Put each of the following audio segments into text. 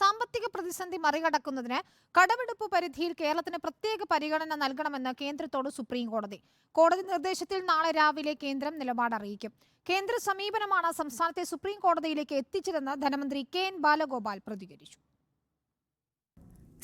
സാമ്പത്തിക പ്രതിസന്ധി മറികടക്കുന്നതിന് കടമെടുപ്പ് പരിധിയിൽ കേരളത്തിന് പ്രത്യേക പരിഗണന നൽകണമെന്ന് കേന്ദ്രത്തോട് സുപ്രീം കോടതി. കോടതി നിർദ്ദേശത്തിൽ നാളെ രാവിലെ കേന്ദ്രം നിലപാട് അറിയിക്കും. കേന്ദ്ര സമീപനമാണ് സംസ്ഥാനത്തെ സുപ്രീം കോടതിയിലേക്ക് എത്തിച്ചതെന്ന് ധനമന്ത്രി കെ എൻ ബാലഗോപാൽ പ്രതികരിച്ചു.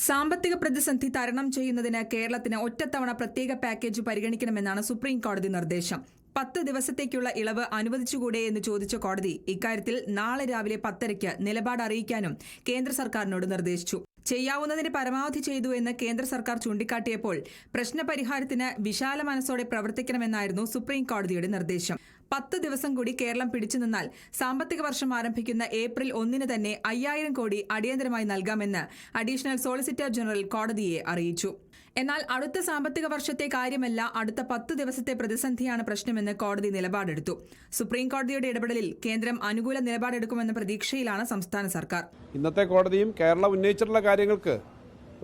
സാമ്പത്തിക പ്രതിസന്ധി തരണം ചെയ്യുന്നതിന് കേരളത്തിന് ഒറ്റത്തവണ പ്രത്യേക പാക്കേജ് പരിഗണിക്കണമെന്നാണ് സുപ്രീം കോടതി നിർദ്ദേശം. പത്ത് ദിവസത്തേക്കുള്ള ഇളവ് അനുവദിച്ചുകൂടെ എന്ന് ചോദിച്ച കോടതി ഇക്കാര്യത്തിൽ നാളെ രാവിലെ പത്തരയ്ക്ക് നിലപാട് അറിയിക്കാനും കേന്ദ്ര സർക്കാരിനോട് നിർദ്ദേശിച്ചു. ചെയ്യാവുന്നതിന് പരമാവധി ചെയ്തു എന്ന് കേന്ദ്ര സർക്കാർ ചൂണ്ടിക്കാട്ടിയപ്പോൾ പ്രശ്നപരിഹാരത്തിന് വിശാല മനസ്സോടെ പ്രവർത്തിക്കണമെന്നായിരുന്നു സുപ്രീം കോടതിയുടെ നിർദ്ദേശം. പത്ത് ദിവസം കൂടി കേരളം പിടിച്ചു നിന്നാൽ സാമ്പത്തിക വർഷം ആരംഭിക്കുന്ന ഏപ്രിൽ ഒന്നിന് തന്നെ അയ്യായിരം കോടി അടിയന്തരമായി നൽകാമെന്ന് അഡീഷണൽ സോളിസിറ്റർ ജനറൽ കോടതിയെ അറിയിച്ചു. എന്നാൽ അടുത്ത സാമ്പത്തിക വർഷത്തെ കാര്യമല്ല അടുത്ത പത്ത് ദിവസത്തെ പ്രതിസന്ധിയാണ് പ്രശ്നമെന്ന് കോടതി നിലപാടെടുത്തു. സുപ്രീം കോടതിയുടെ ഇടപെടലിൽ കേന്ദ്രം അനുകൂല നിലപാടെടുക്കുമെന്ന പ്രതീക്ഷയിലാണ് സംസ്ഥാന സർക്കാർ. ഇന്നത്തെ കോടതിയും കേരളം ഉന്നയിച്ചിട്ടുള്ള കാര്യങ്ങൾക്ക്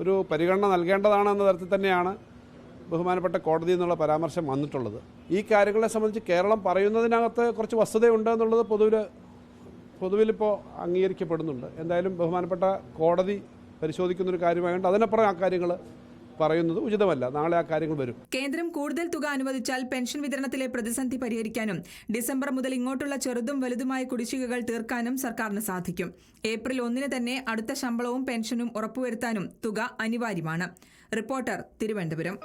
ഒരു പരിഗണന നൽകേണ്ടതാണ് എന്ന തരത്തിൽ തന്നെയാണ് ബഹുമാനപ്പെട്ട കോടതി എന്നുള്ള പരാമർശം വന്നിട്ടുള്ളത്. ഈ കാര്യങ്ങളെ സംബന്ധിച്ച് കേരളം പറയുന്നതിനകത്ത് കുറച്ച് വസ്തുതയുണ്ട് എന്നുള്ളത് പൊതുവിൽ പൊതുവിലിപ്പോൾ അംഗീകരിക്കപ്പെടുന്നുണ്ട്. എന്തായാലും ബഹുമാനപ്പെട്ട കോടതി പരിശോധിക്കുന്നൊരു കാര്യമായതുകൊണ്ട് അതിനപ്പുറം ആ കാര്യങ്ങൾ പറയുന്നത് ഉചിതമല്ല. നാളെ ആ കാര്യങ്ങൾ വരും. കേന്ദ്രം കൂടുതൽ തുക അനുവദിച്ചാൽ പെൻഷൻ വിതരണത്തിലെ പ്രതിസന്ധി പരിഹരിക്കാനും ഡിസംബർ മുതൽ ഇങ്ങോട്ടുള്ള ചെറുതും വലുതുമായ കുടിശ്ശികകൾ തീർക്കാനും സർക്കാരിന് സാധിക്കും. ഏപ്രിൽ ഒന്നിന് തന്നെ അടുത്ത ശമ്പളവും പെൻഷനും ഉറപ്പുവരുത്താനും തുക അനിവാര്യമാണ്. റിപ്പോർട്ടർ തിരുവനന്തപുരം.